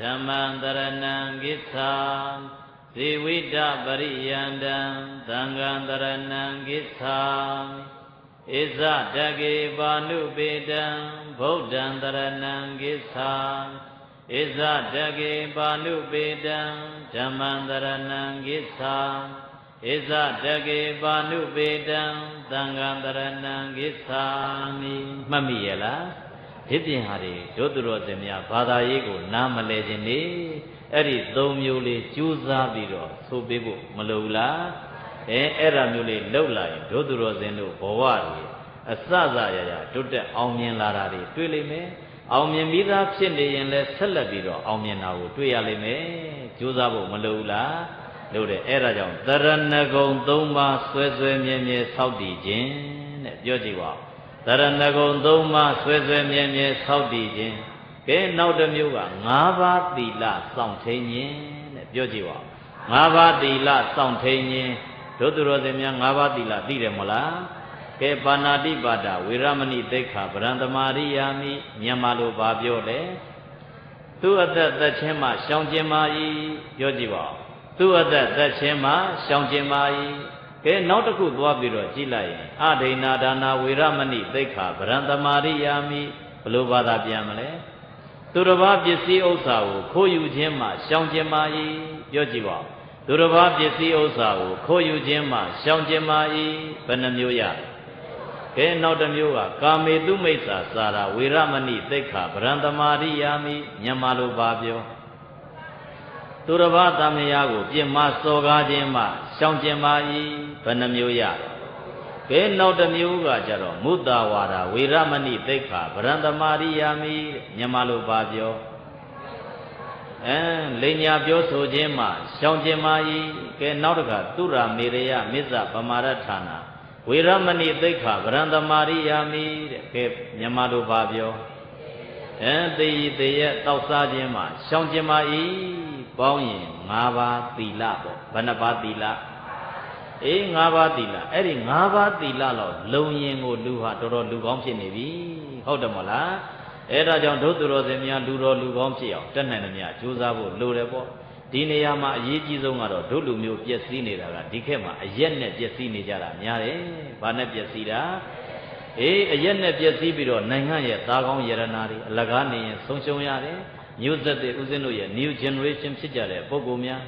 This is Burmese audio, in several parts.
ဓမ္မံတရဏံကိသာဇေဝိတပရိယန္တံသံဃံတရဏံကိသာဣဇတကေပါဏုပေတံဗုဒ္ဓံတရဏံကိသာဣဇတကေပါဏုပေတံဓမ္မံတရဏံကိသာဣဇတကေပါဏုပေတံသံဃံတရဏံကိသာမိမှတ်မိရဲ့လား ဒီပြင်ဟာတွေဒုသူတော်စင်များဘာသာရေးကိုနားမလဲခြင်းနေအဲ့ဒီသုံးမျိုးလေးကြိုးစားပြီးတော့ဆိုပေးဖို့မလိုဘူးလားအဲအဲ့ဒါမျိုးလေးလှုပ်လာရင်ဒုသူတော်စင်တို့ဘဝတွေအစစရရတွတ်တက်အောင်မြင်လာတာတွေတွေ့လိမ့်မယ်အောင်မြင်ပြီးသားဖြစ်နေရင်လည်းဆက်လက်ပြီးတော့အောင်မြင်တာကိုတွေ့ရလိမ့်မယ်ကြိုးစားဖို့မလိုဘူးလားလို့တဲ့အဲ့ဒါကြောင့်တရဏဂုံ၃ပါးဆွဲဆွဲမြဲမြဲဆောက်တည်ခြင်းတဲ့ပြောကြည့်ပါ ဦးတရဏဂုံ၃ပါးဆွဲဆွဲမြဲမြဲဆောက်တည်ခြင်းကဲနောက်တစ်မျိုးက၅ပါးသီလစောင့်ထိန်ခြင်းတဲ့ပြောကြည့်ပါဦး၅ပါးသီလစောင့်ထိန်ခြင်းတို့သူတော်စင်များ၅ပါးသီလသိတယ်မလားကဲပါဏာတိပါဒဝေရမဏိသိက္ခာဗရံသမารိယာမိမြန်မာလိုဘာပြောလဲသူအသက်သက်ချင်းမှရှောင်ကျင်ပါ၏ပြောကြည့်ပါဦးသူအသက်သက်ချင်းမှရှောင်ကျင်ပါ၏ ကဲနောက်တစ်ခုသွားပြီးတော့ကြည့်လိုက်ရင်အဒိဏဒါနာဝေရမဏိသိက္ခာဗရံတမာရိယာမိဘလို့ဘာသာပြန်မလဲသူတစ်ပါးပစ္စည်းဥစ္စာကိုခိုးယူခြင်းမှာရှောင်ကျင်ပါ၏ပြောကြည့်ပါသူတစ်ပါးပစ္စည်းဥစ္စာကိုခိုးယူခြင်းမှာရှောင်ကျင်ပါ၏ဘယ်နှမျိုးရကဲနောက်တစ်မျိုးကကာမေတုမိစ္ဆာစာရာဝေရမဏိသိက္ခာဗရံတမာရိယာမိမြန်မာလိုပါပြော သူတစ်ပါးတမယာကိုပြစ်မှားစော်ကားခြင်းမှရှောင်ကျင်ပါ၏ဘယ်နှမျိုးရဘယ်နောက်တစ်မျိုးကကြတော့မုတဝါဒဝေရမဏိသိက္ခာဗရန္တမာရိယာမိမြန်မာလိုပါပြောအဲလိညာပြောဆိုခြင်းမှရှောင်ကျင်ပါ၏ကဲနောက်တစ်ခါသူရမေရယမစ္ဆပမာရဌာနာဝေရမဏိသိက္ခာဗရန္တမာရိယာမိတဲ့ကဲမြန်မာလိုပါပြောအဲတေယိတေယတောက်စားခြင်းမှရှောင်ကျင်ပါ၏ ပေါင်းရင်၅ပါးသီလပေါ့ဘယ်နှပါးသီလအေး၅ပါးသီလအဲ့ဒီ၅ပါးသီလတော့လုံရင်ကိုလူဟာတော်တော်လူကောင်းဖြစ်နေပြီဟုတ်တယ်မဟုတ်လားအဲ့ဒါကြောင့်ဒုသူတော်စင်များလူတော်လူကောင်းဖြစ်အောင်တက်နိုင်သမျှကြိုးစားဖို့လိုတယ်ပေါ့ဒီနေရာမှာအရေးကြီးဆုံးကတော့ဒုလူမျိုးပျက်စီးနေတာကဒီခက်မှာအရက်နဲ့ပျက်စီးနေကြတာများတယ်။ဘာနဲ့ပျက်စီးတာ။အေးအရက်နဲ့ပျက်စီးပြီးတော့နိုင်ငံရဲ့သားကောင်းယရနာတွေအလကားနေရင်ဆုံးရှုံးရတယ်။ မျိုးဆက်တဲ့ဦးဇင်းတို့ရဲ့ new generation ဖြစ်ကြတဲ့ပုဂ္ဂိုလ်များ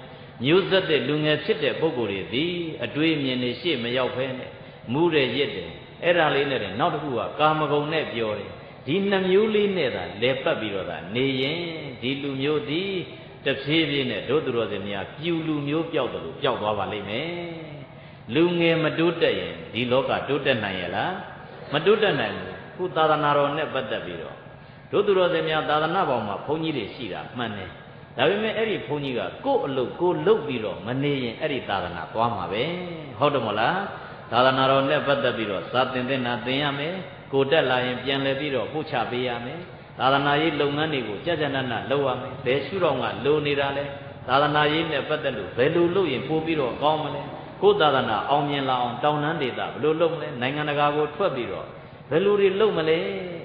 မျိုးဆက်တဲ့လူငယ်ဖြစ်တဲ့ပုဂ္ဂိုလ်တွေသည်အတွေးအမြင်တွေရှေ့မရောက်ဖဲနဲ့မူးတယ်ရစ်တယ်အဲ့ဒါလေးနဲ့နောက်တစ်ခုကကာမဂုဏ်နဲ့ပြောတယ်ဒီနှမျိုးလေးနဲ့သာလဲပတ်ပြီးတော့သာနေရင်ဒီလူမျိုးသည်တဖြည်းဖြည်းနဲ့တို့သူတော်စင်များပြူလူမျိုးပျောက်တယ်လို့ပျောက်သွားပါလိမ့်မယ်လူငယ်မတိုးတက်ရင်ဒီလောကတိုးတက်နိုင်ရဲ့လားမတိုးတက်နိုင်ဘူးခုသာသနာတော်နဲ့ပတ်သက်ပြီးတော့ တို့သူတော်စင်များသာသနာပေါင်းမှာဘုန်းကြီးတွေရှိတာမှန်တယ်ဒါပေမဲ့အဲ့ဒီဘုန်းကြီးကကို့အလုပ်ကိုလုပ်ပြီးတော့မနေရင်အဲ့ဒီသာသနာသွားမှာပဲဟုတ်တယ်မဟုတ်လားသာသနာတော်နဲ့ပတ်သက်ပြီးတော့သာသင်တဲ့နာသင်ရမယ်ကိုတက်လာရင်ပြန်လဲပြီးတော့ပို့ချပေးရမယ်သာသနာရေးလုပ်ငန်းတွေကိုကြကြနနလုပ်ရမယ်ဘယ်ရှုတော့ကလိုနေတာလဲသာသနာရေးနဲ့ပတ်သက်လို့ဘယ်လိုလုပ်ရင်ပို့ပြီးတော့ကောင်းမလဲကိုယ်သာသနာအောင်မြင်လာအောင်တောင်းတန်းဒေတာဘယ်လိုလုပ်မလဲနိုင်ငံတကာကိုထွက်ပြီးတော့ဘယ်လိုတွေလုပ်မလဲ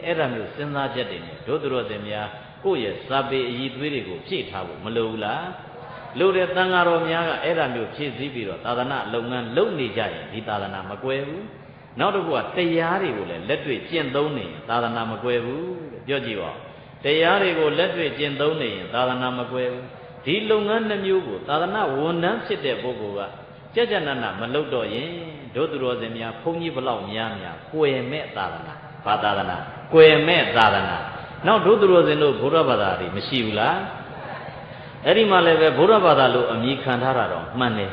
အဲ့ဒါမျိုးစဉ်းစားချက်တွေနဲ့တို့သူတော်စင်များကိုယ့်ရဲ့စာပေအည်သွေးတွေကိုဖြည့်ထားဖို့မလိုဘူးလားလို့တဲ့တန်ဃာတော်များကအဲ့ဒါမျိုးဖြည့်စည်းပြီးတော့သာသနာလုပ်ငန်းလုပ်နေကြရင်ဒီသာသနာမကွယ်ဘူးနောက်တစ်ခုကတရားတွေကိုလည်းလက်တွေ့ကျင့်သုံးနေရင်သာသနာမကွယ်ဘူးတဲ့ပြောကြည့်ပါတရားတွေကိုလက်တွေ့ကျင့်သုံးနေရင်သာသနာမကွယ်ဘူးဒီလုပ်ငန်းနှမျိုးကိုသာသနာဝန်ထမ်းဖြစ်တဲ့ပုဂ္ဂိုလ်ကကြကြနနမလုပ်တော့ရင်တို့သူတော်စင်များဘုန်းကြီးဘလောက်များများကွယ်မဲ့သာသနာဘာသာသနာ ကွယ်မဲ့သာသနာနောက်ဒုသူတော်စင်တို့ဘုရားဘာသာတွေမရှိဘူးလားအဲ့ဒီမှာလည်းပဲဘုရားဘာသာလို့အမည်ခံထားတာတော့မှန်တယ်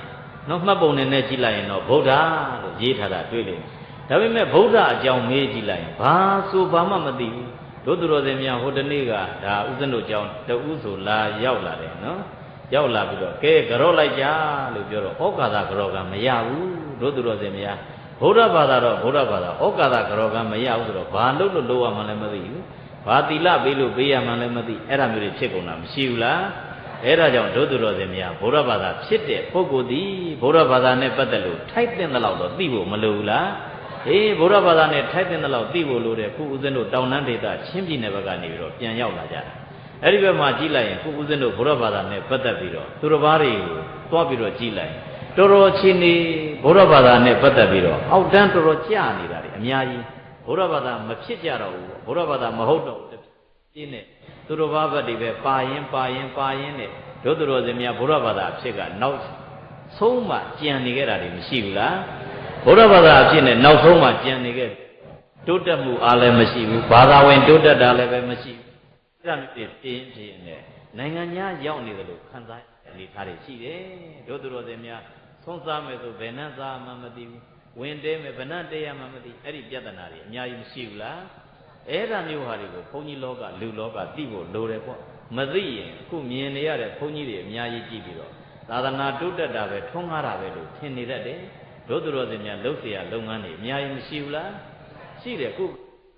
နော်မှတ်ပုံနဲ့နဲ့ကြည့်လိုက်ရင်တော့ဗုဒ္ဓလို့ရေးထားတာတွေ့လိမ့်မယ်ဒါပေမဲ့ဗုဒ္ဓအကြောင်းမေးကြည့်လိုက်ရင်ဘာဆိုဘာမှမသိဘူးဒုသူတော်စင်များဟိုတနေ့ကဒါဥစဉ်တို့ကြောင်းတဦးဆိုလာရောက်လာတယ်နော်ရောက်လာပြီးတော့ကဲကြော့လိုက်ကြလို့ပြောတော့ဩကာသကြော့ကမရဘူးဒုသူတော်စင်များ ဗုဒ္ဓဘာသာတော့ဗုဒ္ဓဘာသာဩကာသကြော့ကမရဘူးဆိုတော့ဘာလို့လို့လို့ရမှလည်းမသိဘူးဘာတိလပေးလို့ပေးရမှလည်းမသိအဲ့ဒါမျိုးတွေဖြစ်ကုန်တာမရှိဘူးလားအဲ့ဒါကြောင့်ဒုသူတော်စင်များဗုဒ္ဓဘာသာဖြစ်တဲ့ပုဂ္ဂိုလ်ဒီဗုဒ္ဓဘာသာနဲ့ပတ်သက်လို့ထိုက်တဲ့လောက်တော့သိဖို့မလိုဘူးလားအေးဗုဒ္ဓဘာသာနဲ့ထိုက်တဲ့လောက်သိဖို့လိုတယ်ခုဦးဇင်းတို့တောင်တန်းဒေသချင်းပြည်နယ်ဘက်ကနေပြီးတော့ပြန်ရောက်လာကြတာအဲ့ဒီဘက်မှာကြည့်လိုက်ရင်ခုဦးဇင်းတို့ဘုရားဘာသာနဲ့ပတ်သက်ပြီးတော့သူတော်ဘာတွေကိုတွားပြီးတော့ကြည့်လိုက်ရင် တော်တော်ချင်းနေဘုရားဘာသာနဲ့ပတ်သက်ပြီးတော့အောက်တန်းတော်တော်ကြာနေတာတွေအများကြီးဘုရားဘာသာမဖြစ်ကြတော့ဘူးဘုရားဘာသာမဟုတ်တော့ဘူးပြင်းနဲ့သူတော်ဘာဘတ်တွေပဲပါရင်ပါရင်ပါရင်နဲ့ဒုသူတော်စင်များဘုရားဘာသာအဖြစ်ကနောက်ဆုံးမှကြံနေခဲ့တာတွေမရှိဘူးလားဘုရားဘာသာအဖြစ်နဲ့နောက်ဆုံးမှကြံနေခဲ့တိုးတက်မှုအားလည်းမရှိဘူးဘာသာဝင်တိုးတက်တာလည်းပဲမရှိဘူးအဲ့ဒါမျိုးတွေတင်းပြင်းနဲ့နိုင်ငံခြားရောက်နေတယ်လို့ခံစားအနေထားတွေရှိတယ်ဒုသူတော်စင်များ ဆုံးစားမယ်ဆိုဘယ်နှစားမှမသိဘူးဝင်တဲမယ်ဘယ်နှတဲရမှမသိအဲ့ဒီပြဿနာတွေအများကြီးမရှိဘူးလားအဲ့ဒါမျိုးဟာတွေကိုဘုန်းကြီးလောကလူလောကသိဖို့လိုတယ်ပေါ့မသိရင်အခုမြင်နေရတဲ့ဘုန်းကြီးတွေအများကြီးကြည့်ပြီးတော့သာသနာတိုးတက်တာပဲထွန်းကားတာပဲလို့ထင်နေတတ်တယ်ဒုသူတော်စင်များလှုပ်เสียလုပ်ငန်းတွေအများကြီးမရှိဘူးလားရှိတယ်ခု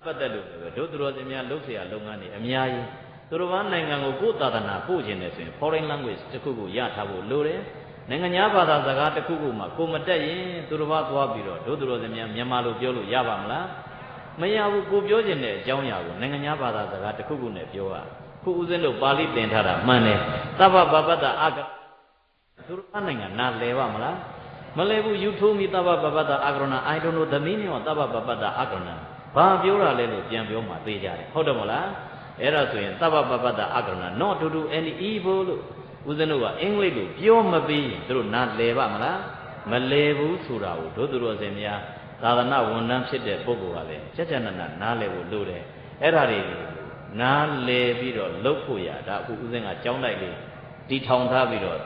ပတ်သက်လို့ပဲဒုသူတော်စင်များလှုပ်เสียလုပ်ငန်းတွေအများကြီးသူတော်ဘာနိုင်ငံကိုကိုယ်သာသနာပို့ခြင်းနဲ့ဆိုရင် foreign language တစ်ခုခုရထားဖို့လိုတယ် နိုင်ငံခြားဘာသာစကားတစ်ခုခုမှကိုမတက်ရင်သူတော်ဘာသွားပြီးတော့ဒုသူတော်စင်များမြန်မာလိုပြောလို့ရပါမလားမရဘူးကိုပြောခြင်းတဲ့အကြောင်းအရာကိုနိုင်ငံခြားဘာသာစကားတစ်ခုခုနဲ့ပြောရခုဦးဇင်းတို့ပါဠိသင်ထားတာမှန်တယ်သဗ္ဗဗပတ္တအကသူတော်ဘာနိုင်ငံနားလဲပါမလားမလဲဘူး you told me သဗ္ဗဗပတ္တအကရဏ I don't know the meaning of သဗ္ဗဗပတ္တအကရဏဘာပြောတာလဲလို့ပြန်ပြောမှသိကြတယ်ဟုတ်တယ်မလားအဲ့ဒါဆိုရင်သဗ္ဗပပတ္တအကရဏ not to do any evil လို့ ဦးဇင်းတို့ကအင်္ဂလိပ်လိုပြောမပြီးရင်တို့နားလဲပါမလားမလဲဘူးဆိုတာကိုတို့သူတော်စင်များသာသနာဝန်ထမ်းဖြစ်တဲ့ပုဂ္ဂိုလ်ကလည်းကြကြနနနားလဲဖို့လိုတယ်အဲ့ဒါတွေနားလဲပြီးတော့လှုပ်ဖို့ရဒါအခုဦးဇင်းကကြောင်းလိုက်လေးတီထောင်ထားပြီးတော့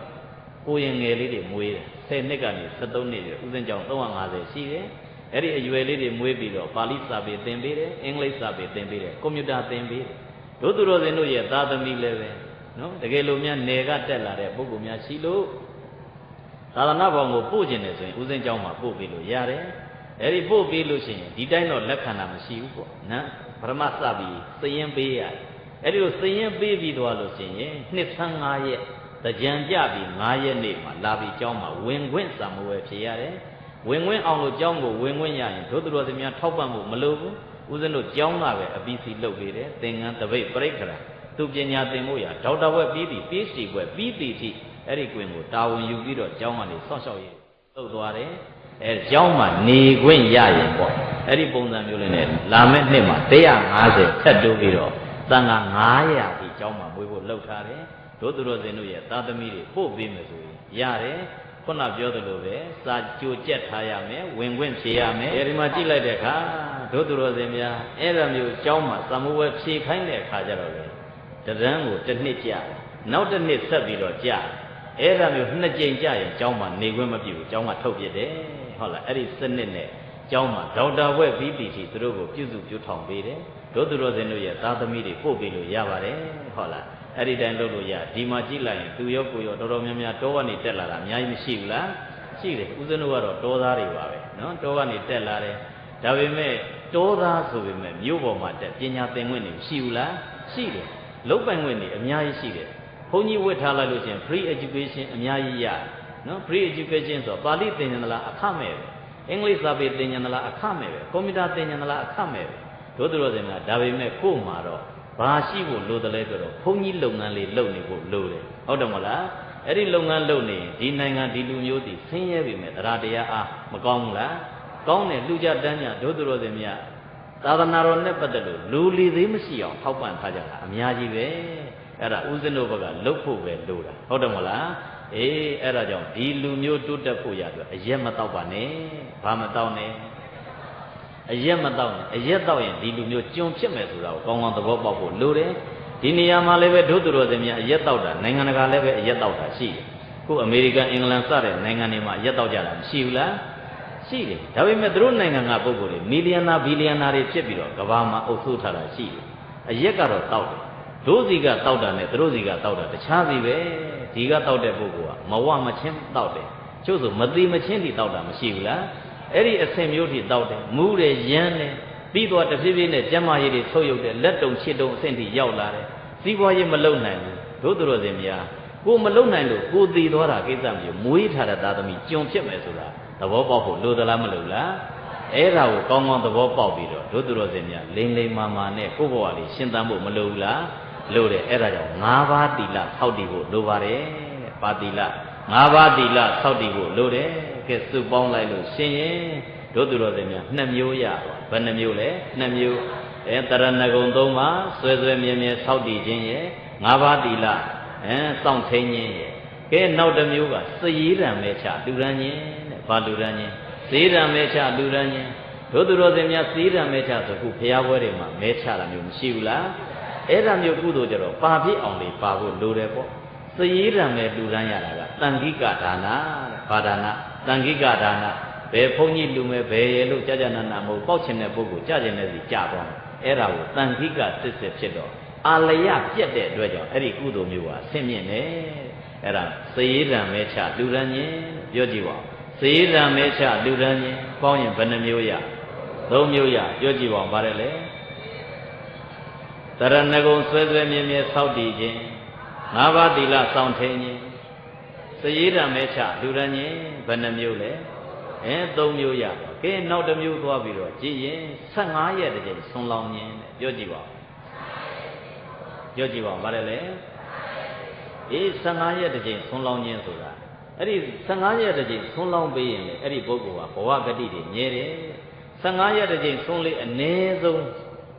ကိုရင်ငယ်လေးတွေမွေးတယ်10နှစ်ကနေ73နှစ်ဦးဇင်းကြောင်း350ရှိတယ်အဲ့ဒီအရွယ်လေးတွေမွေးပြီးတော့ပါဠိစာပေသင်ပေးတယ်အင်္ဂလိပ်စာပေသင်ပေးတယ်ကွန်ပျူတာသင်ပေးတယ်တို့သူတော်စင်တို့ရဲ့သာသမီလည်းပဲ နော်တကယ်လို့များနယ်ကတက်လာတဲ့ပုဂ္ဂိုလ်များရှိလို့သာသနာ့ဘောင်ကိုပို့ကျင်တယ်ဆိုရင်ဦးစင်းเจ้าမှာပို့ပေးလို့ရတယ်အဲ့ဒီပို့ပေးလို့ရှိရင်ဒီတိုင်းတော့လက်ခံတာမရှိဘူးပေါ့နော်ပရမစပြီးစည်ရင်ပေးရတယ်အဲ့ဒီလိုစည်ရင်ပေးပြီးသွားလို့ရှိရင်နှစ်15ရက်တကြံကြပြီး9ရက်နေ့မှာလာပြီးเจ้าမှာဝင်ခွင့်စာမဝယ်ဖြစ်ရတယ်ဝင်ခွင့်အောင်လို့เจ้าကိုဝင်ခွင့်ရရင်ဒုသူတော်စင်များထောက်ပံ့ဖို့မလိုဘူးဦးဇင်းတို့ကျောင်းကပဲအပီစီလုပ်ပေးတယ်သင်္ကန်းတပိတ်ပြိဋ္ဌာ သူပညာသင်ဖို့ရဒေါက်တာဘွဲ့ပြီးပြီ PhD ဘွဲ့ပြီးပြီထိအဲ့ဒီကွင်ကိုတာဝန်ယူပြီးတော့ကျောင်းကနေဆော့ရှောက်ရေးသုတ်သွားတယ်အဲကျောင်းမှာနေခွင့်ရရင်ပေါ့အဲ့ဒီပုံစံမျိုးလေးနဲ့လာမယ့်နှစ်မှာ150ထပ်တိုးပြီးတော့သံဃာ900ဒီကျောင်းမှာမွေးဖို့လှုပ်ထားတယ်ဒုသူတော်စင်တို့ရဲ့သာသမီတွေပို့ပေးမယ်ဆိုရင်ရတယ်ခုနပြောသလိုပဲစာကြိုကြက်ထားရမယ်ဝင်ခွင့်ဖြေရမယ်အဲဒီမှာကြည့်လိုက်တဲ့အခါဒုသူတော်စင်များအဲ့လိုမျိုးအကြောင်းမှာသမုဝဲဖြေခိုင်းတဲ့အခါကျတော့လေ တရန်းကိုတစ်နှစ်ကြာနောက်တစ်နှစ်ဆက်ပြီးတော့ကြာအဲ့ဒါမျိုးနှစ်ကြိမ်ကြာရင်အကြောင်းမှာနေခွင့်မပြုဘူးအကြောင်းကထုတ်ပြတယ်ဟုတ်လားအဲ့ဒီစနစ်နဲ့အကြောင်းမှာဒေါက်တာဘွဲ့ပြီးပြီသူတို့ကိုပြုစုပြုထောင်ပေးတယ်ဒုသူတော်စင်တို့ရဲ့သားသမီးတွေပို့ပေးလို့ရပါတယ်ဟုတ်လားအဲ့ဒီတိုင်းလုပ်လို့ရဒီမှာကြည့်လိုက်ရင်သူရောကိုရောတော်တော်များများတောကနေတက်လာတာအများကြီးမရှိဘူးလားရှိတယ်ဦးဇင်းတို့ကတော့တောသားတွေပါပဲနော်တောကနေတက်လာတယ်ဒါပေမဲ့တောသားဆိုပေမဲ့မြို့ပေါ်မှာတက်ပညာသင်ခွင့်တွေရှိဘူးလားရှိတယ် လုတ်ပိုင်ခွင့်တွေအများကြီးရှိတယ်ဘုန်းကြီးဝတ်ထားလိုက်လို့ချင်း free education အများကြီးရနော် free education ဆိုပါဠိသင်ဉာဏ်လားအခမဲ့ပဲအင်္ဂလိပ်စာပေသင်ဉာဏ်လားအခမဲ့ပဲကွန်ပျူတာသင်ဉာဏ်လားအခမဲ့ပဲတို့တို့စင်ကဒါပေမဲ့ကို့မှာတော့ဘာရှိဖို့လိုတယ်လဲဆိုတော့ဘုန်းကြီးလုပ်ငန်းလေးလုပ်နေဖို့လိုတယ်ဟုတ်တယ်မဟုတ်လားအဲ့ဒီလုပ်ငန်းလုပ်နေရင်ဒီနိုင်ငံဒီလူမျိုးတည်ဆင်းရဲပြီမဲ့တရားတရားအားမကောင်းဘူးလားကောင်းတယ်လူကြတန်းကြဒုသူတော်စင်မြတ် သာသနာတော်နဲ့ပတ်သက်လို့လူလီသေးမရှိအောင်ထောက်ပံ့ထားကြတာအများကြီးပဲအဲ့ဒါဦးဇင်းတို့ဘက်ကလှုပ်ဖို့ပဲလိုတာဟုတ်တယ်မဟုတ်လားအေးအဲ့ဒါကြောင့်ဒီလူမျိုးတိုးတက်ဖို့ရအတွက်အရက်မတော့ပါနဲ့ဘာမတော့နဲ့အရက်မတော့နဲ့အရက်တော့ရင်ဒီလူမျိုးကျွံဖြစ်မယ်ဆိုတာကိုကောင်းကောင်းသဘောပေါက်ဖို့လိုတယ်ဒီနေရာမှာလည်းပဲဒုသူတော်စင်များအရက်တော့တာနိုင်ငံတကာလည်းပဲအရက်တော့တာရှိတယ်ခုအမေရိကန်အင်္ဂလန်စတဲ့နိုင်ငံတွေမှာအရက်တော့ကြတာမရှိဘူးလား ရှိတယ်ဒါပေမဲ့သူတို့နိုင်ငံကပုဂ္ဂိုလ်တွေမီလီယံနာဘီလီယံနာတွေဖြစ်ပြီးတော့ကမ္ဘာမှာအုပ်စိုးထားတာရှိတယ်အရက်ကတော့တောက်တယ်တို့စီကတောက်တာနဲ့သူတို့စီကတောက်တာတခြားစီပဲဒီကတောက်တဲ့ပုဂ္ဂိုလ်ကမဝမချင်းတောက်တယ်ကျုပ်ဆိုမတိမချင်းတိတောက်တာမရှိဘူးလားအဲ့ဒီအဆင်မျိုးထိတောက်တယ်မူးတယ်ရမ်းတယ်ပြီးတော့တဖြည်းဖြည်းနဲ့ကျမ်းမာရေးတွေဆုပ်ယုပ်တယ်လက်တုံချစ်တုံအဆင့်ထိရောက်လာတယ်စီးပွားရေးမလုံနိုင်ဘူးတို့သူတို့စင်များကိုမလုံနိုင်လို့ကိုတည်သွားတာကိစ္စမျိုးမွေးထားတဲ့သားသမီးကြုံဖြစ်မယ်ဆိုတာ သဘောပေါက်ဖို့လိုသလားမလိုလားအဲ့ဒါကိုကောင်းကောင်းသဘောပေါက်ပြီးတော့တို့သူတော်စင်များလိမ့်လိမ့်မာမာနဲ့ကိုယ့်ဘဝလေးရှင်းသန်ဖို့မလိုဘူးလားလို့တယ်အဲ့ဒါကြောင့်၅ပါးသီလဆောက်တည်ဖို့လိုပါတယ်တဲ့ပါသီလ၅ပါးသီလဆောက်တည်ဖို့လိုတယ်ကဲစုပေါင်းလိုက်လို့ရှင်ရင်တို့သူတော်စင်များနှစ်မျိုးရပါဘယ်နှမျိုးလဲနှစ်မျိုးအဲတရဏဂုံသုံးပါးဆွဲဆွဲမြဲမြဲဆောက်တည်ခြင်းရဲ့၅ပါးသီလအဲစောင့်ထိန်ခြင်းရဲ့ကဲနောက်တစ်မျိုးကစည်ရံမဲချလူရန်ခြင်းတဲ့ ဘာလူရန်ခြင်းစည်ရံမဲချလူရန်ခြင်းတို့သူတော်စင်များစည်ရံမဲချဆိုခုဖျားပွဲတွေမှာမဲချတာမျိုးမရှိဘူးလားအဲ့ဒါမျိုးကုသိုလ်ကြတော့ပါဖြစ်အောင်လေးပါဖို့လိုတယ်ပေါ့စည်ရံမဲလူရန်ရတာကတန်ခိကဒါနာတဲ့ဘာဒါနာတန်ခိကဒါနာဘယ်ဘုန်းကြီးလူမဲ့ဘယ်ရဲ့လို့ကြာကြာနာနာမဟုတ်ပေါက်ချင်တဲ့ပုဂ္ဂိုလ်ကြာကျင်တဲ့စီကြာသွားတယ်အဲ့ဒါကိုတန်ခိကစစ်စစ်ဖြစ်တော့အာလယပြက်တဲ့အတွက်ကြောင့်အဲ့ဒီကုသိုလ်မျိုးဟာဆင့်မြင့်တယ်အဲ့ဒါစေရံမဲချလူရန်ញင်ပြောကြည့်ပါဦး စေရံမဲချလူရန်ញင်ပေါင်းရင်ဘယ်နှမျိုးရသုံးမျိုးရပြောကြည့်ပါဦးဗါတယ်လေတရဏဂုံဆွဲဆွဲမြဲမြဲဆောက်တည်ခြင်းငါးပါးသီလစောင့်ထိန်ခြင်းစေရံမဲချလူရန်ញင်ဘယ်နှမျိုးလဲအဲသုံးမျိုးရကဲနောက်တစ်မျိုးသွားပြီးတော့ကြည်ရင်15ရက်တည်းဆွန်လောင်းခြင်းတဲ့ပြောကြည့်ပါဦးပြောကြည့်ပါဦးဗါတယ်လေအေး15ရက်တစ်ကြိမ်ဆွန်းလောင်းခြင်းဆိုတာ အဲ့ဒီ15ရက်တစ်ကြိမ်ဆွန်းလောင်းပေးရင်လေအဲ့ဒီပုဂ္ဂိုလ်ကဘဝဂတိတွေမြဲတယ်15ရက်တစ်ကြိမ်ဆွန်းလေးအ ਨੇ ဆုံး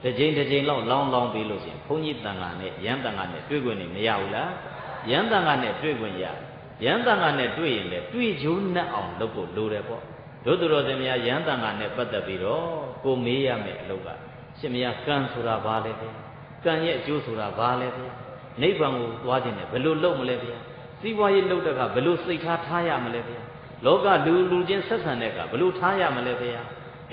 တစ်ကြိမ်တစ်ကြိမ်လောက်လောင်းလောင်းပေးလို့ရှိရင်ဘုန်းကြီးတန်ခါနဲ့ရန်တန်ခါနဲ့တွေ့ခွင့်နေမရဘူးလားရန်တန်ခါနဲ့တွေ့ခွင့်ရရန်တန်ခါနဲ့တွေ့ရင်လေတွေ့ချိုးနှက်အောင်လုပ်ဖို့လိုတယ်ပေါ့တို့သူတော်စင်များရန်တန်ခါနဲ့ပတ်သက်ပြီးတော့ကိုမေးရမယ်အလုပ်ကရှင်မယားကံဆိုတာဘာလဲဗျကံရဲ့အကျိုးဆိုတာဘာလဲဗျနိဗ္ဗာန်ကိုသွားခြင်းနဲ့ဘယ်လိုလုပ်မလဲဗျာ စီးပွားရေးလုပ်တဲ့ကဘယ်လိုစိတ်ထားထားရမလဲဗျာလောကလူလူချင်းဆက်ဆံတဲ့ကဘယ်လိုထားရမလဲဗျာ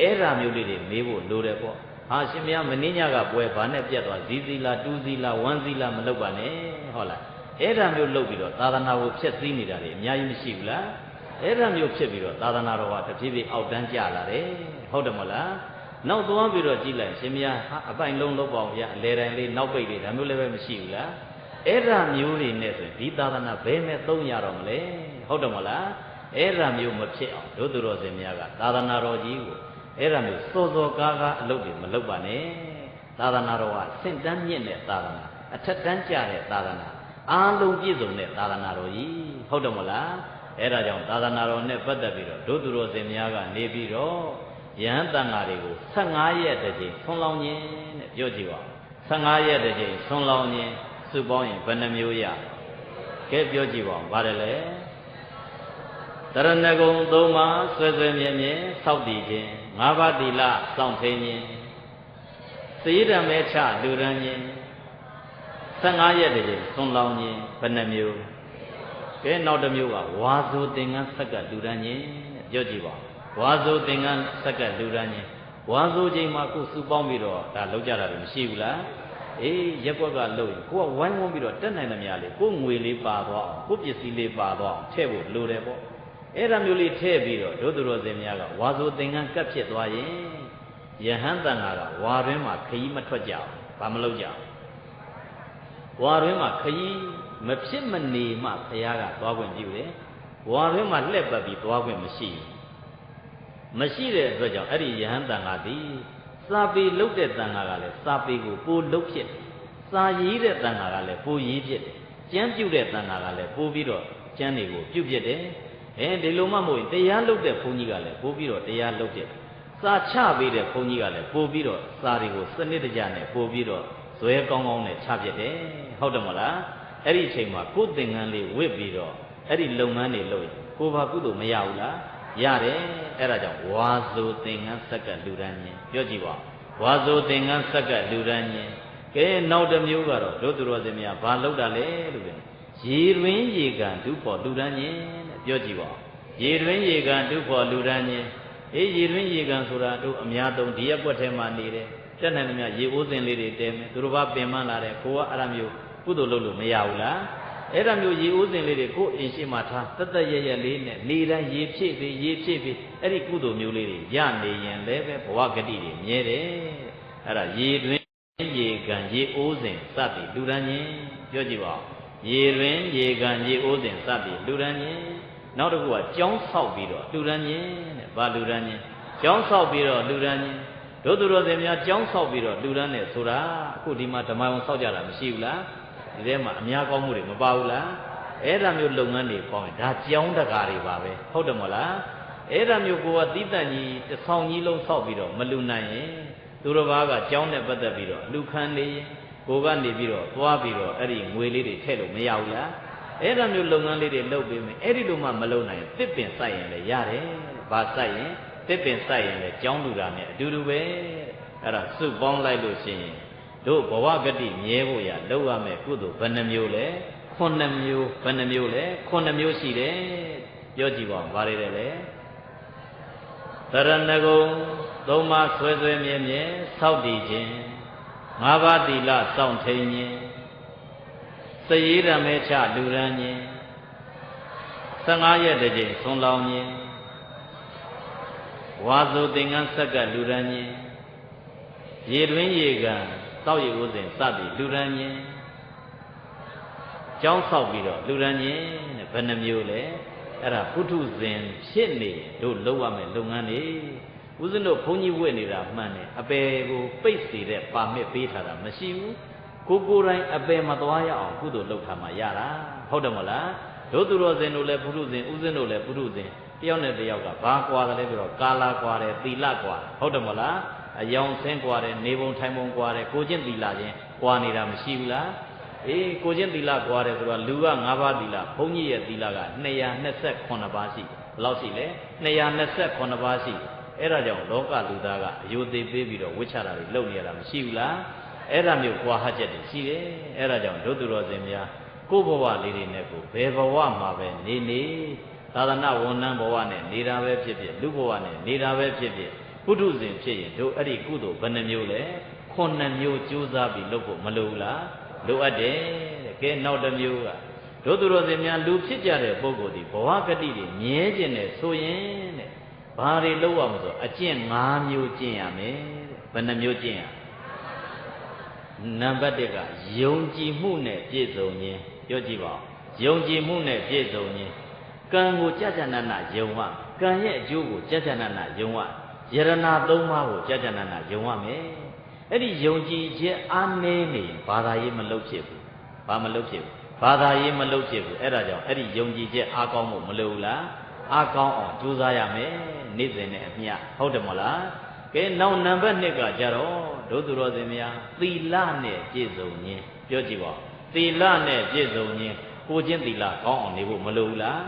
အဲ့ဓာမျိုးလေးတွေမေးဖို့လိုတယ်ပေါ့ဟာရှင်မယားမင်းညကပွဲဘာနဲ့ပြတ်သွားဇီးဇီလာတူးဇီလာဝမ်းဇီလာမလုပ်ပါနဲ့ဟုတ်လားအဲ့ဓာမျိုးလုပ်ပြီးတော့သာသနာကိုဖျက်ဆီးနေတာတွေအများကြီးမရှိဘူးလားအဲ့ဓာမျိုးဖြစ်ပြီးတော့သာသနာတော်ကတဖြည်းဖြည်းအောက်တန်းကျလာတယ်ဟုတ်တယ်မဟုတ်လားနောက်သွားပြီးတော့ကြည့်လိုက်ရှင်မယားဟာအပိုင်လုံးလုပ်ပါအောင်ဗျာအလဲတိုင်းလေးနောက်ပိတ်လေးဒါမျိုးလည်းပဲမရှိဘူးလား အဲ့ဒါမျိုးတွေနဲ့ဆိုရင်ဒီသာသနာဘယ်နဲ့သုံးရတော့မလဲဟုတ်တယ်မဟုတ်လားအဲ့ဒါမျိုးမဖြစ်အောင်တို့သူတော်စင်များကသာသနာတော်ကြီးကိုအဲ့ဒါမျိုးစောစောကားကားအလုပ်တွေမလုပ်ပါနဲ့သာသနာတော်ကစင့်တန်းမြင့်တဲ့သာသနာအထက်တန်းကျတဲ့သာသနာအားလုံးပြည့်စုံတဲ့သာသနာတော်ကြီးဟုတ်တယ်မဟုတ်လားအဲ့ဒါကြောင့်သာသနာတော်နဲ့ပတ်သက်ပြီးတော့တို့သူတော်စင်များကနေပြီးတော့ယဟန်တန်ဃာတွေကို15ရက်တစ်ချိန်ဆွန်လောင်းခြင်းတဲ့ပြောကြည့်ပါ15ရက်တစ်ချိန်ဆွန်လောင်းခြင်း စုပေါင်းရင်ဘယ်နှမျိုးရကဲပြောကြည့်ပါဦးဗါတယ်လေတရဏဂုံသုံးပါးဆွဲဆွဲမြဲမြဲစောက်တည်ခြင်း၅ပါးသီလစောင့်ထိန်ခြင်းသေရမဲချလူရန်ခြင်း15ရက်တည်းဆွန်လောင်းခြင်းဘယ်နှမျိုးကဲနောက်တစ်မျိုးကဝါဆိုသင်္ကန်းဆက်ကလူရန်ခြင်းပြောကြည့်ပါဝါဆိုသင်္ကန်းဆက်ကလူရန်ခြင်းဝါဆိုချိန်မှာကိုယ်စုပေါင်းပြီးတော့ဒါလောက်ကြတာတွေမရှိဘူးလား အေးရက်ွက်ကလို့ရင်ကိုကဝိုင်းဝန်းပြီးတော့တက်နိုင်သမျှလေးကိုငွေလေးပါသွားအောင်ကိုပစ္စည်းလေးပါသွားအောင်ထည့်ဖို့လိုတယ်ပေါ့အဲ့ဒါမျိုးလေးထည့်ပြီးတော့ဒုသူတော်စင်များကဝါဆိုသင်္ကန်းကပ်ဖြစ်သွားရင်ယဟန်တန်ဃာကဝါတွင်မှာခရီးမထွက်ကြအောင်ဘာမလုပ်ကြအောင်ဝါတွင်မှာခရီးမဖြစ်မနေမှဘုရားကသွားခွင့်ပြုတယ်ဝါတွင်မှာလှက်ပတ်ပြီးသွားခွင့်မရှိဘူးမရှိတဲ့အတွက်ကြောင့်အဲ့ဒီယဟန်တန်ဃာသည် စာပေလုတ်တဲ့တန်ဃာကလည်းစာပေကိုပိုလုတ်ဖြစ်တယ်စာရေးတဲ့တန်ဃာကလည်းပိုရေးဖြစ်တယ်ကျမ်းပြုတဲ့တန်ဃာကလည်းပိုပြီးတော့ကျမ်းတွေကိုပြုဖြစ်တယ်အဲဒီလိုမှမဟုတ်ရင်တရားလုတ်တဲ့ဘုန်းကြီးကလည်းပိုပြီးတော့တရားလုတ်ဖြစ်တယ်စာချပေးတဲ့ဘုန်းကြီးကလည်းပိုပြီးတော့စာတွေကိုစနစ်တကျနဲ့ပိုပြီးတော့ဇွဲကောင်းကောင်းနဲ့ချပြတယ်ဟုတ်တယ်မလားအဲ့ဒီအချိန်မှာကိုယ်သင်္ကန်းလေးဝစ်ပြီးတော့အဲ့ဒီလုပ်ငန်းတွေလုပ်ရင်ကိုဘာကုသိုလ်မရဘူးလား ရတယ်အဲ့ဒါကြောင့်ဝါဆိုသင်္ကန်းဆက်ကလူရန်ညင်ပြောကြည့်ပါဝါဆိုသင်္ကန်းဆက်ကလူရန်ညင်ကဲနောက်တစ်မျိုးကတော့တို့သူတော်စင်များဘာလောက်တာလဲလို့ပြန်ရေတွင်ရေကန်ဒုဖို့လူရန်ညင်တဲ့ပြောကြည့်ပါရေတွင်ရေကန်ဒုဖို့လူရန်ညင်အေးရေတွင်ရေကန်ဆိုတာတို့အများသုံးဒီရက်ွက်ထဲမှာနေတယ်တက်နိုင်သမျှရေအိုးစင်လေးတွေတဲမယ်သူတို့ဘာပင်မလာတယ်ကိုကအဲ့ဒါမျိုးကုသိုလ်လုပ်လို့မရဘူးလား အဲ့ဒါမျိုးရေအိုးစင်လေးတွေကိုယ်အင်ရှိမှထားတသက်ရရလေးနဲ့နေတိုင်းရေဖြည့်ပြီးရေဖြည့်ပြီးအဲ့ဒီကုသိုလ်မျိုးလေးတွေရနေရင်လည်းပဲဘဝဂတိတွေမြဲတယ်အဲ့ဒါရေတွင်ရေကန်ရေအိုးစင်စသည်လူရန်ချင်းပြောကြည့်ပါရေတွင်ရေကန်ရေအိုးစင်စသည်လူရန်ချင်းနောက်တစ်ခုကကြောင်းဆောက်ပြီးတော့လူရန်ချင်းတဲ့ဘာလူရန်ချင်းကြောင်းဆောက်ပြီးတော့လူရန်ချင်းတို့သူတော်စင်များကြောင်းဆောက်ပြီးတော့လူရန်နဲ့ဆိုတာအခုဒီမှာဓမ္မယုံဆောက်ကြတာမရှိဘူးလား ဒီထဲမှာအများကောင်းမှုတွေမပါဘူးလားအဲ့ဒါမျိုးလုပ်ငန်းတွေကောင်းရင်ဒါကြောင်းတကာတွေပါပဲဟုတ်တယ်မဟုတ်လားအဲ့ဒါမျိုးကိုကသီးတန့်ကြီးတစ်ဆောင်ကြီးလုံးဆောက်ပြီးတော့မလူနိုင်ရင်သူတော်ဘာကကြောင်းနဲ့ပတ်သက်ပြီးတော့လူခံနေရင်ကိုကနေပြီးတော့သွားပြီးတော့အဲ့ဒီငွေလေးတွေထည့်လို့မရဘူးလားအဲ့ဒါမျိုးလုပ်ငန်းလေးတွေလုပ်ပေးမယ်အဲ့ဒီလိုမှမလုပ်နိုင်ရင်တစ်ပင်စိုက်ရင်လည်းရတယ်ဘာစိုက်ရင်တစ်ပင်စိုက်ရင်လည်းကြောင်းလူတာနဲ့အတူတူပဲအဲ့ဒါစုပေါင်းလိုက်လို့ရှိရင် တို့ဘဝဂတိမြဲဖို့ရလုပ်ရမယ်ကုသိုလ်ဘယ်နှမျိုးလဲခုနှစ်မျိုးဘယ်နှမျိုးလဲခုနှစ်မျိုးရှိတယ်ပြောကြည့်ပါဦးဗါရတယ်လေတရဏဂုံသုံးပါးဆွဲဆွဲမြဲမြဲစောင့်တည်ခြင်းငါးပါးသီလစောင့်ထိန်ခြင်းစည်ရမဲချလူရန်ခြင်း15ရက်တစ်ကြိမ်ဆုံးလောင်းခြင်းဝါစုသင်္ကန်းဆက်ကလူရန်ခြင်းရေတွင်းရေကန် တောက်ရည်ဥစဉ်စသည်လူရန်ခြင်းကျောင်းဆောက်ပြီးတော့လူရန်ခြင်းတဲ့ဘယ်နှမျိုးလဲအဲ့ဒါပုထုဇဉ်ဖြစ်နေတို့လုပ်ရမယ်လုပ်ငန်းတွေဦးဇင်းတို့ဘုန်းကြီးဝတ်နေတာမှန်တယ်အပယ်ကိုပိတ်စေတဲ့ပါမစ်ပေးထားတာမရှိဘူးကိုကိုယ်တိုင်အပယ်မသွားရအောင်ကုသိုလ်လုပ်ထားမှရတာဟုတ်တယ်မလားတို့သူတော်စင်တို့လည်းပုထုဇဉ်ဦးဇင်းတို့လည်းပုထုဇဉ်တယောက်နဲ့တယောက်ကဘာကွာတယ်လဲပြီးတော့ကာလာကွာတယ်သီလကွာဟုတ်တယ်မလား အယောင်ဆင်းကွာတယ်နေပုံထိုင်ပုံကွာတယ်ကိုချင်းသီလချင်းကွာနေတာမရှိဘူးလားအေးကိုချင်းသီလကွာတယ်ဆိုတော့လူက၅ပါးသီလဘုန်းကြီးရဲ့သီလက228ပါးရှိဘယ်လောက်ရှိလဲ228ပါးရှိအဲ့ဒါကြောင့်လောကလူသားကအယုသေးပေးပြီးတော့ဝိချတာတွေလုပ်နေရတာမရှိဘူးလားအဲ့ဒါမျိုးကွာဟချက်တွေရှိတယ်အဲ့ဒါကြောင့်ဒုသူတော်စင်များကိုယ့်ဘဝလေးတွေနဲ့ကိုဘယ်ဘဝမှာပဲနေနေသာသနာဝန်ထမ်းဘဝနဲ့နေတာပဲဖြစ်ဖြစ်လူဘဝနဲ့နေတာပဲဖြစ်ဖြစ် ပုထုဇဉ်ဖြစ်ရင်တို့အဲ့ဒီကုသိုလ်ဘယ်နှမျိုးလဲခုနှစ်မျိုးကြိုးစားပြီးလုပ်ဖို့မလိုဘူးလားလိုအပ်တယ်တဲ့ကဲနောက်တစ်မျိုးကတို့သူတော်စင်များလူဖြစ်ကြတဲ့ပုဂ္ဂိုလ်ဒီဘဝဂတိတွေမြဲခြင်းနဲ့ဆိုရင်တဲ့ဘာတွေလုပ်ရမလို့အကျင့်၅မျိုးကျင့်ရမယ်တဲ့ဘယ်နှမျိုးကျင့်ရနံပါတ်1ကယုံကြည်မှုနဲ့ပြည့်စုံခြင်းပြောကြည့်ပါဦးယုံကြည်မှုနဲ့ပြည့်စုံခြင်းကံကိုကြကြနနယုံရကံရဲ့အကျိုးကိုကြကြနနယုံရ ယရနာသုံးပါးကိုကြကြနနယုံရမယ်အဲ့ဒီယုံကြည်ခြင်းအားနည်းနေရင်ဘာသာရေးမလုပ်ဖြစ်ဘူးဘာမလုပ်ဖြစ်ဘူးဘာသာရေးမလုပ်ဖြစ်ဘူးအဲ့ဒါကြောင့်အဲ့ဒီယုံကြည်ခြင်းအားကောင်းဖို့မလိုဘူးလားအားကောင်းအောင်ကြိုးစားရမယ်နေ့စဉ်နဲ့အမျှဟုတ်တယ်မလားကဲနောက်နံပါတ်1ကကြတော့ဒုသူတော်စင်များသီလနဲ့ပြည့်စုံခြင်းပြောကြည့်ပါသီလနဲ့ပြည့်စုံခြင်းကိုချင်းသီလကောင်းအောင်နေဖို့မလိုဘူးလား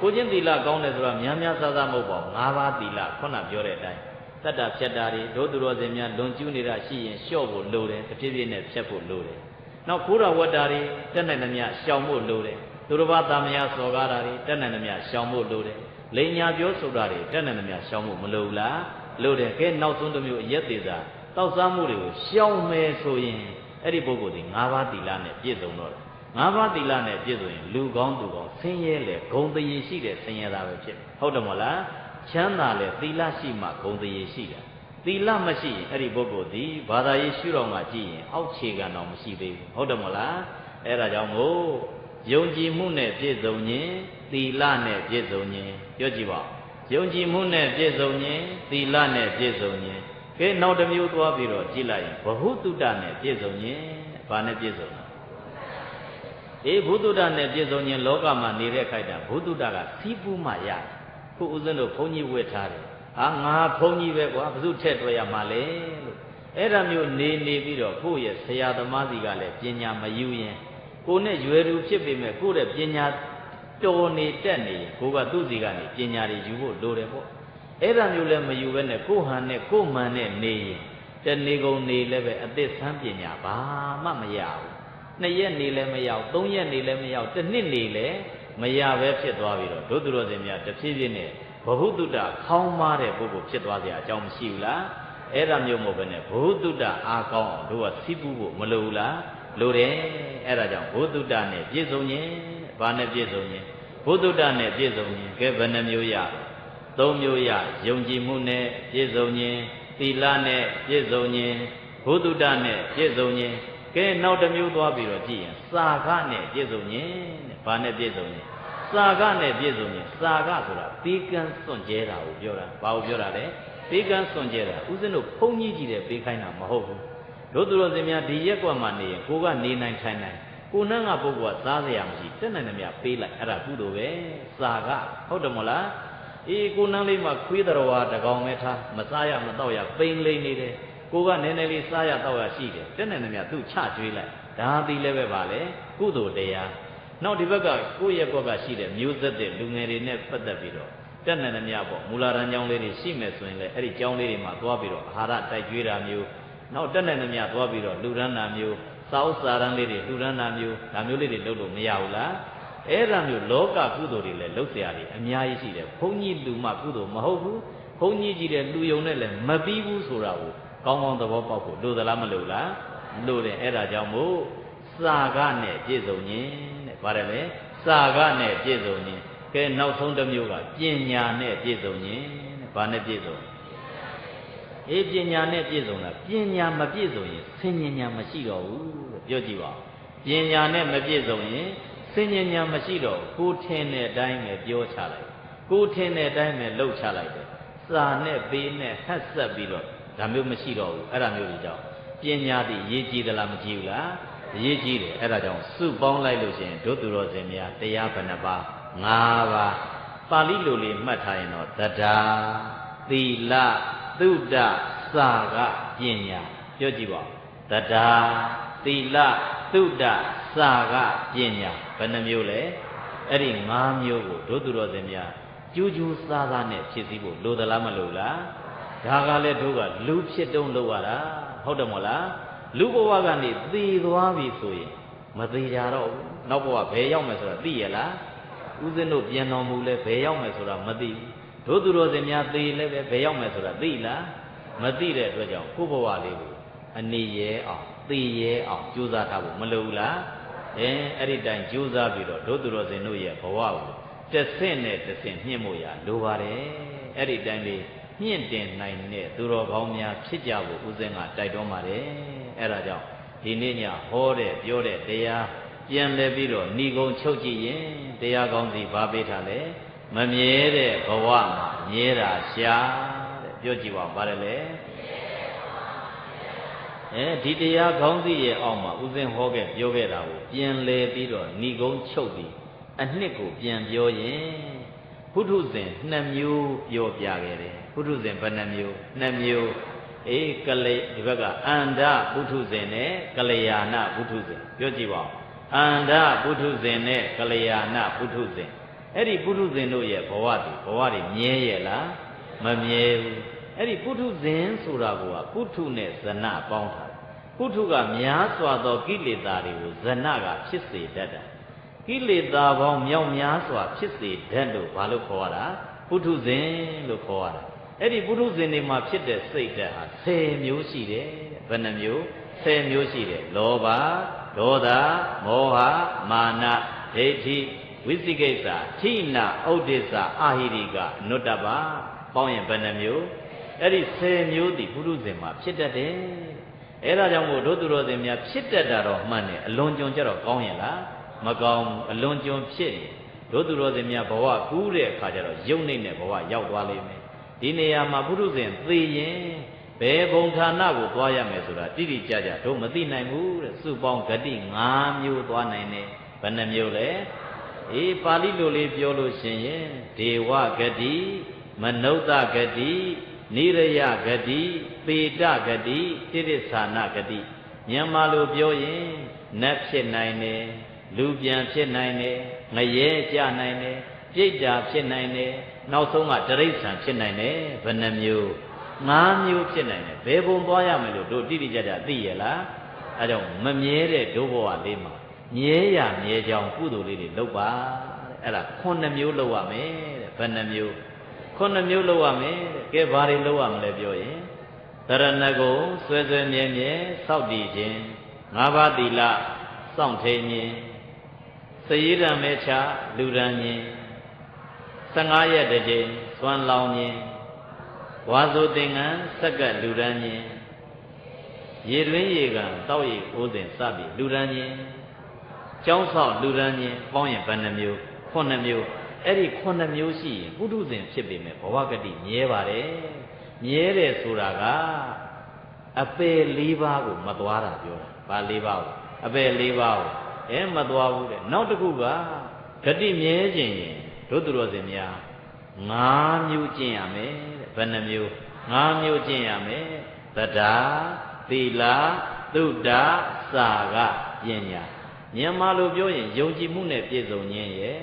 ကိုချင်းသီလကောင်းတယ်ဆိုတာများများဆဆမဟုတ်ပါဘူး၅ပါးသီလခုနပြောတဲ့အတိုင်းတတ္တဖြတ်တာတွေဒုသူတော်စင်များလွန်ကျူးနေတာရှိရင်လျှော့ဖို့လိုတယ်တဖြည်းဖြည်းနဲ့ဖြတ်ဖို့လိုတယ်နောက်ခိုးတော်ဝတ်တာတွေတက်နိုင်သမျှရှောင်ဖို့လိုတယ်သူတော်ဘာတာမယာစော်ကားတာတွေတက်နိုင်သမျှရှောင်ဖို့လိုတယ်လိန်ညာပြောဆိုတာတွေတက်နိုင်သမျှရှောင်ဖို့မလိုဘူးလားလိုတယ်ကဲနောက်ဆုံးတစ်မျိုးအရက်သေးစာတောက်စားမှုတွေကိုရှောင်မယ်ဆိုရင်အဲ့ဒီပုဂ္ဂိုလ်ဒီ၅ပါးသီလနဲ့ပြည့်စုံတော့တယ် ၅ပါးသီလနဲ့ပြည့်စုံရင်လူကောင်းသူကောင်းဆင်းရဲလေဂုံတရေရှိတဲ့ဆင်းရဲသားပဲဖြစ်ဟုတ်တယ်မဟုတ်လားချမ်းသာလေသီလရှိမှဂုံတရေရှိတာသီလမရှိရင်အဲ့ဒီပုဂ္ဂိုလ်ဒီဘာသာရေးရှုတော်မှာကြည့်ရင်အောက်ခြေခံတော်မရှိသေးဘူးဟုတ်တယ်မဟုတ်လားအဲ့ဒါကြောင့်မို့ယုံကြည်မှုနဲ့ပြည့်စုံခြင်းသီလနဲ့ပြည့်စုံခြင်းပြောကြည့်ပါယုံကြည်မှုနဲ့ပြည့်စုံခြင်းသီလနဲ့ပြည့်စုံခြင်းကဲနောက်တစ်မျိုးသွားပြီးတော့ကြည့်လိုက်ရင်ဘ ഹു တုတနဲ့ပြည့်စုံခြင်းဘာနဲ့ပြည့်စုံလဲ အေးဘုသူတ္တနဲ့ပြည့်စုံခြင်းလောကမှာနေတဲ့ခိုက်တာဘုသူတ္တကစီးပူးမှရခုဦးဇင်းတို့ဘုန်းကြီးဝတ်ထားတယ်ဟာငါဘုန်းကြီးပဲကွာဘု து ထက်တွေ့ရမှာလေလို့အဲ့ဒါမျိုးနေနေပြီးတော့ကိုယ့်ရဲ့ဆရာသမားစီကလည်းပညာမယူရင်ကိုနဲ့ရွယ်သူဖြစ်ပေမဲ့ကိုယ့်ရဲ့ပညာတော်နေတက်နေရင်ကိုကသူ့စီကနေပညာတွေယူဖို့လိုတယ်ပေါ့အဲ့ဒါမျိုးလည်းမယူဘဲနဲ့ကိုဟန်နဲ့ကိုမှန်နဲ့နေရင်တနေကုန်နေလည်းပဲအသစ်ဆန်းပညာဘာမှမရဘူး နှစ်ရက်နေလည်းမရောက်သုံးရက်နေလည်းမရောက်တစ်နှစ်နေလည်းမရပဲဖြစ်သွားပြီးတော့ဒုသူတော်စင်များတဖြည်းဖြည်းနဲ့ဘဟုတုတ္တခေါင်းမားတဲ့ပုဂ္ဂိုလ်ဖြစ်သွားစရာအကြောင်းမရှိဘူးလားအဲ့ဒါမျိုးမဟုတ်ဘဲနဲ့ဘဟုတုတ္တအားကောင်းအောင်တို့ကစီးပူးဖို့မလိုဘူးလားလိုတယ်အဲ့ဒါကြောင့်ဘုတုတ္တနဲ့ပြည့်စုံခြင်းဘာနဲ့ပြည့်စုံခြင်းဘုတုတ္တနဲ့ပြည့်စုံခြင်းကဲဘယ်နှမျိုးရသုံးမျိုးရယုံကြည်မှုနဲ့ပြည့်စုံခြင်းသီလနဲ့ပြည့်စုံခြင်းဘုတုတ္တနဲ့ပြည့်စုံခြင်း ကဲနောက်တစ်မျိုးသွားပြီးတော့ကြည့်ရင်စာကနဲ့ပြည့်စုံခြင်းတဲ့ဘာနဲ့ပြည့်စုံခြင်းစာကနဲ့ပြည့်စုံခြင်းစာကဆိုတာသီကံစွန့်ကြဲတာကိုပြောတာဘာကိုပြောတာလဲသပေးကမ်းစွန့်ကြတာဥစဉ်တို့ဘုန်းကြီးကြီးတဲ့ပေးခိုင်းတာမဟုတ်ဘူးတို့သူတော်စင်များဒီရက်ကွက်မှာနေရင်ကိုကနေနိုင်ထိုင်နိုင်ကိုနှန်းကပုဂ္ဂိုလ်ကစားစရာမရှိတက်နိုင်တယ်မြပေးလိုက်အဲ့ဒါကုသိုလ်ပဲစာကဟုတ်တယ်မလားအေးကိုနှန်းလေးမှာခွေးတော်ဝါတကောင်ပဲထားမစားရမတော့ရပိန်လိမ့်နေတယ် ကိုကနည်းနည်းလေးစားရတော့ရရှိတယ်တက်နိုင်တယ်မြသူ့ချကျွေးလိုက်ဒါသည်လည်းပဲပါလေကုသိုလ်တရားနောက်ဒီဘက်ကကိုယ့်ရဲ့ကွက်ကရှိတဲ့မျိုးသက်တဲ့လူငယ်တွေနဲ့ပတ်သက်ပြီးတော့တက်နိုင်တယ်မြပေါ့မူလာရန်ကျောင်းလေးတွေရှိမယ်ဆိုရင်လည်းအဲ့ဒီကျောင်းလေးတွေမှာသွားပြီးတော့အာဟာရတိုက်ကျွေးတာမျိုးနောက်တက်နိုင်တယ်မြသွားပြီးတော့လူရန်နာမျိုးစာဥစာရန်လေးတွေလူရန်နာမျိုးဒါမျိုးလေးတွေလုပ်လို့မရဘူးလားအဲ့ဒါမျိုးလောကကုသိုလ်တွေလည်းလုပ်เสียရတယ်အများကြီးရှိတယ်ဘုန်းကြီးလူမှကုသိုလ်မဟုတ်ဘူးဘုန်းကြီးကြီးတဲ့လူယုံနဲ့လည်းမပြီးဘူးဆိုတာကို ကောင်းကောင်းသဘောပေါက်ဖို့လိုသလားမလိုလားလိုတယ်အဲ့ဒါကြောင့်မို့စာကနဲ့ပြည့်စုံခြင်းတဲ့ဗါတယ်လေစာကနဲ့ပြည့်စုံခြင်းကဲနောက်ဆုံးတစ်မျိုးကပညာနဲ့ပြည့်စုံခြင်းတဲ့ဘာနဲ့ပြည့်စုံအေးပညာနဲ့ပြည့်စုံတာပညာမပြည့်စုံရင်ဆင်ញဉာဏ်မရှိတော့ဘူးတဲ့ပြောကြည့်ပါပညာနဲ့မပြည့်စုံရင်ဆင်ញဉာဏ်မရှိတော့ကိုထင်တဲ့အတိုင်းပဲပြောချလိုက်ကိုထင်တဲ့အတိုင်းပဲလှုပ်ချလိုက်တယ်စာနဲ့ပေးနဲ့ဟတ်ဆက်ပြီးတော့ ဒါမျိုးမရှိတော့ဘူးအဲ့ဒါမျိုးတွေကြောင့်ပညာတည်ရေးကြည့်သလားမကြည့်ဘူးလားရေးကြည့်တယ်အဲ့ဒါကြောင့်စုပေါင်းလိုက်လို့ရှိရင်ဒုသူတော်စင်များတရားဘယ်နှပါး၅ပါးပါဠိလိုလေးမှတ်ထားရင်တော့တဒါသီလသုဒ္ဓစာကပညာပြောကြည့်ပါတဒါသီလသုဒ္ဓစာကပညာဘယ်နှမျိုးလဲအဲ့ဒီ၅မျိုးကိုဒုသူတော်စင်များကျူးကျူးစားစားနဲ့ဖြစ်စည်းဖို့လိုသလားမလိုလား ဒါကလည်းတို့ကလူဖြစ်တုံးလို့ရတာဟုတ်တယ်မဟုတ်လားလူဘဝကနေသေသွားပြီဆိုရင်မသေးကြတော့ဘူးနောက်ဘဝဘယ်ရောက်မယ်ဆိုတာသိရလားဥစဉ်တို့ပြန်တော်မူလဲဘယ်ရောက်မယ်ဆိုတာမသိဘူးတို့သူတော်စင်များသေလဲပဲဘယ်ရောက်မယ်ဆိုတာသိလားမသိတဲ့အတွက်ကြောင့်ကိုယ့်ဘဝလေးကိုအနေရဲအောင်သေရဲအောင်ကြိုးစားထားဖို့မလိုဘူးလားအဲအဲ့ဒီတိုင်ကြိုးစားပြီးတော့တို့သူတော်စင်တို့ရဲ့ဘဝကိုတစ်ဆင့်နဲ့တစ်ဆင့်မြင့်မို့ရလိုပါတယ်အဲ့ဒီတိုင်လေး မြင့်တင်နိုင်တဲ့သူတော်ကောင်းများဖြစ်ကြဖို့ဦးဇင်းကတိုက်တွန်းပါတယ်အဲ့ဒါကြောင့်ဒီနေ့ညဟောတဲ့ပြောတဲ့တရားပြန်လဲပြီးတော့ဏီကုံချုပ်ကြည့်ရင်တရားကောင်းစီဘာပေးထားလဲမမြဲတဲ့ဘဝမှာမြဲတာရှာတဲ့ပြောကြည့်ပါဦးပါတယ်လေအဲဒီတရားကောင်းစီရဲ့အောက်မှာဦးဇင်းဟောခဲ့ပြောခဲ့တာကိုပြန်လဲပြီးတော့ဏီကုံချုပ်ပြီးအနှစ်ကိုပြန်ပြောရင် ဘုထုဇဉ်နှစ်မျိုးပြောပြခဲ့တယ်ဘုထုဇဉ်ဘယ်နှမျိုးနှစ်မျိုးအေးကလေဒီဘက်ကအန္တဘုထုဇဉ်နဲ့ကလျာဏဘုထုဇဉ်ပြောကြည့်ပါဦးအန္တဘုထုဇဉ်နဲ့ကလျာဏဘုထုဇဉ်အဲ့ဒီဘုထုဇဉ်တို့ရဲ့ဘဝတွေဘဝတွေမြဲရဲ့လားမမြဲဘူးအဲ့ဒီပုထုဇဉ်ဆိုတာကပုထုနဲ့ဇဏပေါင်းထားပုထုကများစွာသောကိလေသာတွေကိုဇဏကဖြစ်စေတတ်တာ ကိလေသာပေါင်းမြောက်များစွာ ဖြစ်စေတတ်လို့ဘာလို့ခေါ်ရတာပုထုဇဉ်လို့ခေါ်ရတာအဲ့ဒီပုထုဇဉ်တွေမှာဖြစ်တဲ့စိတ်ဓာတ်ဟာ10မျိုးရှိတယ်ဘယ်နှမျိုး10မျိုးရှိတယ်လောဘဒေါသမောဟမာနဒိဋ္ဌိဝိသိကိစ္စထိနာဥဒိစ္စအာဟိရိကအနုတ္တပပေါင်းရင်ဘယ်နှမျိုးအဲ့ဒီ10မျိုးဒီပုထုဇဉ်မှာဖြစ်တတ်တယ်အဲ့ဒါကြောင့်မို့ဒုသူတော်စင်များဖြစ်တတ်တာတော့မှန်တယ်အလွန်ကြုံကြတော့ကောင်းရင်လား မကောင်းအလွန်ကြုံဖြစ်ရင်ဒုသူတော်စင်များဘဝကူးတဲ့အခါကျတော့ယုံနေတဲ့ဘဝရောက်သွားလိမ့်မယ်ဒီနေရာမှာပုထုဇဉ်သေရင်ဘယ်ဘုံဌာနကိုသွားရမယ်ဆိုတာတိတိကျကျတို့မသိနိုင်ဘူးတဲ့စုပေါင်းဂတိ၅မျိုးသွားနိုင်တယ်ဘယ်နှမျိုးလဲအေးပါဠိလိုလေးပြောလို့ရှင်ရင်ဒေဝဂတိမနုဿဂတိနိရယဂတိပေတဂတိတိရိသနာဂတိမြန်မာလိုပြောရင်နတ်ဖြစ်နိုင်တယ် လူပြန်ဖြစ်နိုင်တယ်ငရဲကြနိုင်တယ်ပြိတ္တာဖြစ်နိုင်တယ်နောက်ဆုံးကတရိษံဖြစ်နိုင်တယ်ဘယ်နှမျိုး၅မျိုးဖြစ်နိုင်တယ်ဘယ်ပုံသွားရမယ်လို့တို့တိတိကျကျသိရလားအဲကြောင့်မမြဲတဲ့ဒုဘဝလေးမှာမြဲရမြဲကြောင်ကုသိုလ်လေးတွေလုပ်ပါတဲ့အဲ့ဒါခုနှစ်မျိုးလုပ်ရမယ်တဲ့ဘယ်နှမျိုးခုနှစ်မျိုးလုပ်ရမယ်တဲ့ကဲဘာတွေလုပ်ရမလဲပြောရင်တရဏဂုံဆွဲဆွဲမြဲမြဲစောင့်တည်ခြင်းငါးပါးသီလစောင့်ထိန်ခြင်း စည်ရံမဲချလူရန်ခြင်း15ရက်တစ်ကြိမ်သွမ်းလောင်းခြင်းဝါဆိုသင်္ကန်းစက္ကပ်လူရန်ခြင်းရေတွင်းရေကန်တောက်ရီအိုးစဉ်စပြီးလူရန်ခြင်းကျောင်းဆောက်လူရန်ခြင်းပေါင်းရင်ဘယ်နှမျိုးခုနှစ်မျိုးအဲ့ဒီခုနှစ်မျိုးရှိရင်ပုထုဇဉ်ဖြစ်ပေမဲ့ဘဝဂတိမြဲပါတယ်မြဲတယ်ဆိုတာကအပယ်၄ပါးကိုမသွားတာပြောတာဘာ၄ပါးကိုအပယ်၄ပါးကို အဲမသွားဘူးတဲ့နောက်တစ်ခုကဂတိမြဲခြင်းရင်တို့သူတော်စင်များ၅မျိုးကျင့်ရမယ်တဲ့ဘယ်နှမျိုး၅မျိုးကျင့်ရမယ်သဒ္ဒါသီလသုဒ္ဓစာကပညာမြန်မာလိုပြောရင်ယုံကြည်မှုနဲ့ပြည့်စုံခြင်းရဲ့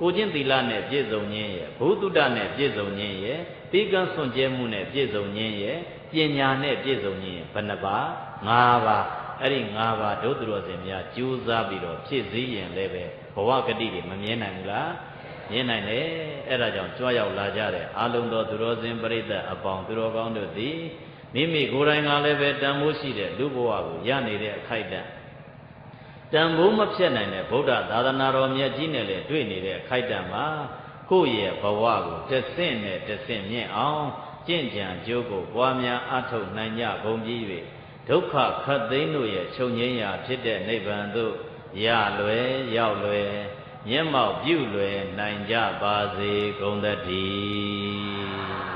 ကိုချင်းသီလနဲ့ပြည့်စုံခြင်းရဲ့ဘုဒ္ဓတနဲ့ပြည့်စုံခြင်းရဲ့ပြီးကံစွန့်ကြဲမှုနဲ့ပြည့်စုံခြင်းရဲ့ပညာနဲ့ပြည့်စုံခြင်းရဲ့ဘယ်နှပါး၅ပါး အဲ့ဒီ၅ပါးဒုသူတော်စင်များကြိုးစားပြီးတော့ဖြည့်စည်းရင်လည်းပဲဘဝဂတိတွေမမြင်နိုင်ဘူးလားမြင်နိုင်တယ်အဲ့ဒါကြောင့်ကြွားရောက်လာကြတဲ့အာလုံတော်သူတော်စင်ပရိသတ်အပေါင်းသူတော်ကောင်းတို့သည်မိမိကိုယ်တိုင်ကလည်းပဲတန်ဖိုးရှိတဲ့လူဘဝကိုရနေတဲ့အခိုက်အတန့်တန်ဖိုးမဖြစ်နိုင်တဲ့ဗုဒ္ဓသာသနာတော်မြတ်ကြီးနဲ့လည်းတွေ့နေတဲ့အခိုက်အတန့်မှာကိုယ့်ရဲ့ဘဝကိုတဆင့်နဲ့တဆင့်မြင့်အောင်ကျင့်ကြံကြိုးကိုပွားများအထောက်နိုင်ကြကုန်ပြီး၍ ဒုက္ခခတ်သိမ်းတို့ရဲ့ချုပ်ငြိမ်းရာဖြစ်တဲ့နိဗ္ဗာန်သို့ရလွယ်ရောက်လွယ်မျက်မှောက်ပြုလွယ်နိုင်ကြပါစေကုန်သတည်း